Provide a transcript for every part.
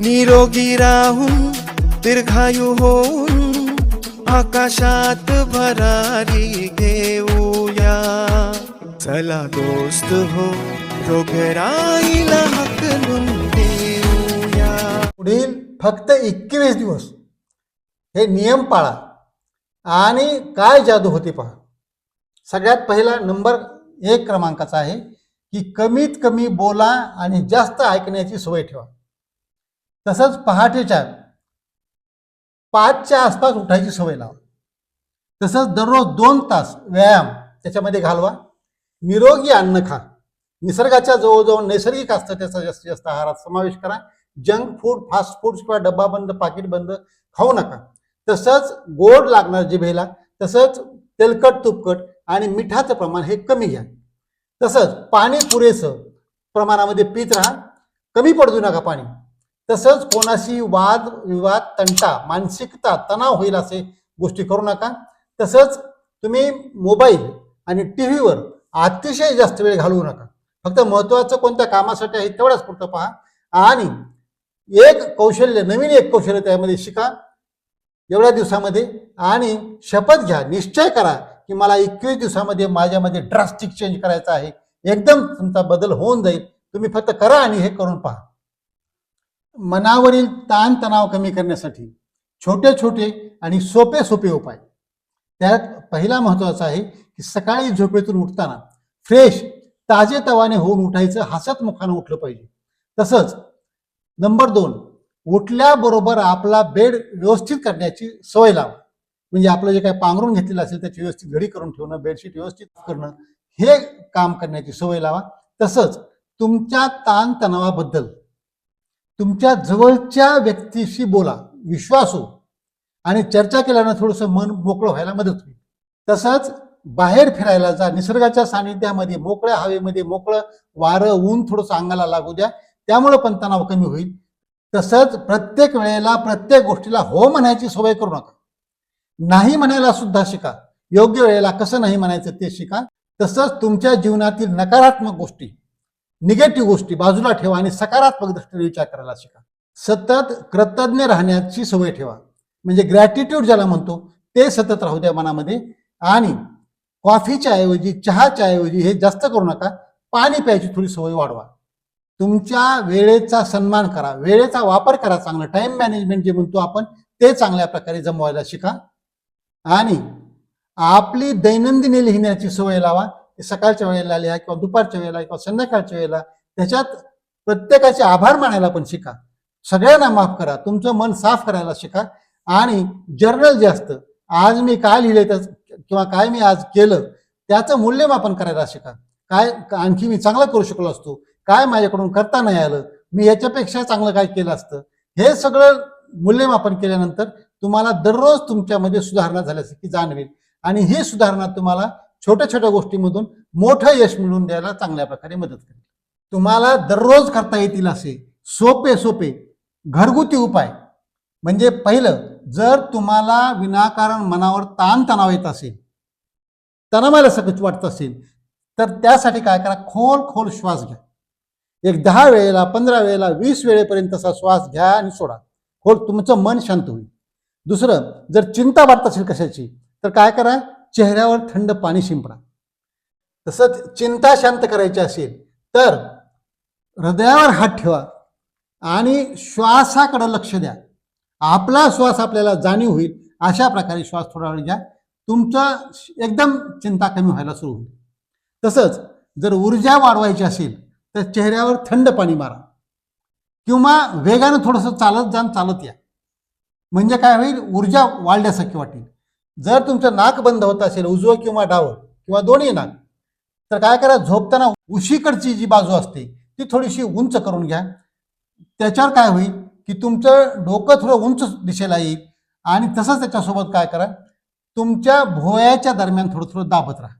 निरोगी राहून दीर्घायू होऊन आकाशात भरारी घेऊया. चला दोस्त हो रोगराईला हकलून देऊया पुढील फक्त एकवीस दिवस. हे नियम पाळा. आणि काय जादू होते पहा. सगळ्यात पहिला नंबर एक क्रमांकाचा आहे की कमीत कमी बोला आणि जास्त ऐकण्याची सवय ठेवा. तसंच पहाटेच्या पाचच्या आसपास उठायची सवय लावा. तसंच दररोज दोन तास व्यायाम त्याच्यामध्ये घालवा. निरोगी अन्न खा. निसर्गाच्या जवळजवळ नैसर्गिक असतं त्याचा जास्तीत जास्त आहारात समावेश करा. जंक फूड फास्ट फूड किंवा डब्बा बंद पाकिट बंद खाऊ नका. तसंच गोड लागणार जिभेला तसंच तेलकट तुपकट आणि मिठाचं प्रमाण हे कमी घ्या. तसंच पाणी पुरेसं प्रमाणामध्ये पीत राहा. कमी पडू नका पाणी. तसंच कोणाशी वाद विवाद तंटा मानसिकता तणाव होईल असे गोष्टी करू नका. तसंच तुम्ही मोबाईल आणि टी व्हीवर अतिशय जास्त वेळ घालवू नका. फक्त महत्त्वाचं कोणत्या कामासाठी आहे तेवढंच पुरतं पहा. आणि एक कौशल्य नवीन एक कौशल्य त्यामध्ये शिका. एवढ्या दिवसामध्ये. आणि शपथ घ्या निश्चय करा की मला एकवीस दिवसामध्ये माझ्यामध्ये ड्रास्टिक चेंज करायचा आहे. एकदम तुमचा बदल होऊन जाईल. तुम्ही फक्त करा आणि हे करून पहा. मनावरील ताणतणाव कमी करण्यासाठी छोटे छोटे आणि सोपे सोपे उपाय. त्यात पहिला महत्त्वाचा आहे की सकाळी झोपेतून उठताना फ्रेश ताजे तवाने होऊन उठायचं हसत मुखानं उठलं पाहिजे. तसंच नंबर दोन उठल्याबरोबर आपला बेड व्यवस्थित करण्याची सवय लावा. म्हणजे आपलं जे काही पांघरून घेतलेलं असेल त्याची व्यवस्थित घडी करून ठेवणं बेडशीट व्यवस्थित करणं हे काम करण्याची सवय लावा. तसंच तुमच्या ताणतणावाबद्दल तुमच्या जवळच्या व्यक्तीशी बोला विश्वासू हो. आणि चर्चा केल्यानं थोडंसं मन मोकळं व्हायला मदत होईल. तसंच बाहेर फिरायला जा निसर्गाच्या सानिध्यामध्ये मोकळ्या हवेमध्ये मोकळं वारं ऊन थोडंसं अंगाला लागू द्या. त्यामुळं पण तणाव कमी होईल. तसंच प्रत्येक वेळेला प्रत्येक गोष्टीला हो म्हणायची सवय करू नका. नाही म्हणायला सुद्धा शिका. योग्य वेळेला कसं नाही म्हणायचं ते शिका. तसंच तुमच्या जीवनातील नकारात्मक गोष्टी निगेटिव्ह गोष्टी बाजूला ठेवा आणि सकारात्मक दृष्टीने विचार करायला शिका. सतत कृतज्ञ राहण्याची सवय ठेवा. म्हणजे ग्रॅटिट्यूड ज्याला म्हणतो ते सतत राहू द्या मनामध्ये. आणि कॉफीच्या ऐवजी चहाच्या ऐवजी हे जास्त करू नका. पाणी प्यायची थोडी सवय वाढवा. तुमच्या वेळेचा सन्मान करा. वेळेचा वापर करा चांगला. टाइम मॅनेजमेंट जे म्हणतो आपण ते चांगल्या प्रकारे जमवायला शिका. आणि आपली दैनंदिनी लिहिण्याची सवय लावा. सकाळच्या वेळेला लिहा किंवा दुपारच्या वेळेला किंवा संध्याकाळच्या वेळेला. त्याच्यात प्रत्येकाचे आभार मानायला पण शिका. सगळ्यांना माफ करा. तुमचं मन साफ करायला शिका. आणि जर्नल जे असतं आज मी काय लिहिले त्याच किंवा काय मी आज केलं त्याचं मूल्यमापन करायला शिका. काय आणखी मी चांगलं करू शकलो असतो. काय माझ्याकडून करता नाही आलं? मी याच्यापेक्षा चांगलं काय केलं असतं? हे सगळं मूल्यमापन केल्यानंतर तुम्हाला दररोज तुमच्यामध्ये सुधारणा झाल्यासारखी जाणवेल. आणि ही सुधारणा तुम्हाला छोट्या छोट्या गोष्टीमधून मोठं यश मिळवून द्यायला चांगल्या प्रकारे मदत करेल. तुम्हाला दररोज करता येतील असे सोपे सोपे घरगुती उपाय. म्हणजे पहिलं जर तुम्हाला विनाकारण मनावर ताणतणाव येत असेल तणावाला सकट वाटत असेल तर त्यासाठी काय करा खोल खोल श्वास घ्या. एक दहा वेळेला पंधरा वेळेला वीस वेळेपर्यंत असा श्वास घ्या आणि सोडा. खोल तुमचं मन शांत होईल. दुसरं जर चिंता वाटत असेल कशाची तर काय करा चेहऱ्यावर थंड पाणी शिंपडा. तसंच चिंता शांत करायची असेल तर हृदयावर हात ठेवा आणि श्वासाकडे लक्ष द्या. आपला श्वास आपल्याला जाणीव होईल अशा प्रकारे श्वास थोडा वेळ घ्या. तुमचा एकदम चिंता कमी व्हायला सुरू होईल. तसंच जर ऊर्जा वाढवायची असेल तर चेहऱ्यावर थंड पाणी मारा. किंवा वेगानं थोडंसं चालत जाण चालत या. म्हणजे काय होईल? ऊर्जा वाढल्यासारखी वाटेल. जर तुमचं नाक बंद होत असेल उजवं किंवा डावं किंवा दोन्ही नाक तर काय करा झोपताना उशीकडची जी बाजू असते ती थोडीशी उंच करून घ्या. त्याच्यावर काय होईल की तुमचं डोकं थोडं उंच दिशेला येईल आणि तसंच त्याच्यासोबत काय करा तुमच्या भोयाच्या दरम्यान थोडं थोडं दाबत राहा.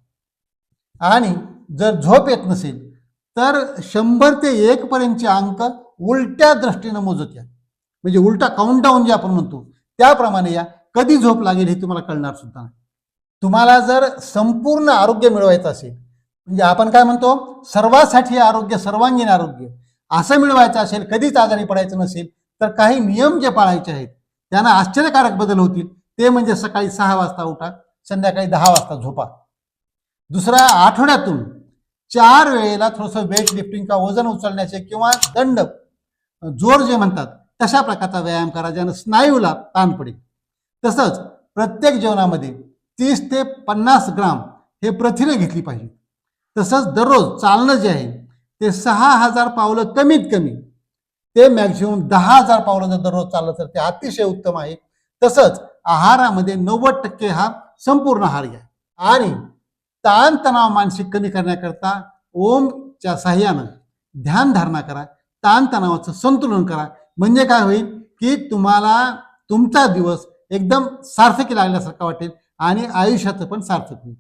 आणि जर झोप येत नसेल तर शंभर ते एक पर्यंतचे अंक उलट्या दृष्टीनं मोजत या. म्हणजे उलटा काउंटडाऊन जे आपण म्हणतो त्याप्रमाणे या. कधी झोप लागेल हे तुम्हाला कळणार सुद्धा नाही. तुम्हाला जर संपूर्ण आरोग्य मिळवायचं असेल म्हणजे आपण काय म्हणतो सर्वासाठी आरोग्य सर्वांगीण आरोग्य असं मिळवायचं असेल कधीच आजारी पडायचं नसेल तर काही नियम जे पाळायचे आहेत त्यांना आश्चर्यकारक बदल होतील. ते म्हणजे सकाळी सहा वाजता उठा संध्याकाळी दहा वाजता झोपा. दुसरा आठवड्यातून चार वेळेला थोडंसं वेट लिफ्टिंग का वजन उचलण्याचे किंवा दंड जोर जे म्हणतात तशा प्रकारचा व्यायाम करा ज्यानं स्नायूला ताण पडेल. तसंच प्रत्येक जेवणामध्ये तीस ते पन्नास ग्राम हे प्रथिने घेतली पाहिजे तसंच दररोज चालणं जे आहे ते सहा हजार पावलं कमीत कमी. ते मॅक्झिमम दहा हजार पावलं जर दररोज चाललं तर ते अतिशय उत्तम आहे. तसंच आहारामध्ये नव्वद टक्के हा संपूर्ण आहार घ्या. आणि ताणतणाव मानसिक कमी करण्याकरता ओमच्या साह्यानं ध्यान धारणा करा. ताणतणावाचं संतुलन करा. म्हणजे काय होईल की तुम्हाला तुमचा दिवस एकदम सार्थकी लागल्यासारखं वाटेल आणि आयुष्याचं पण सार्थक होईल.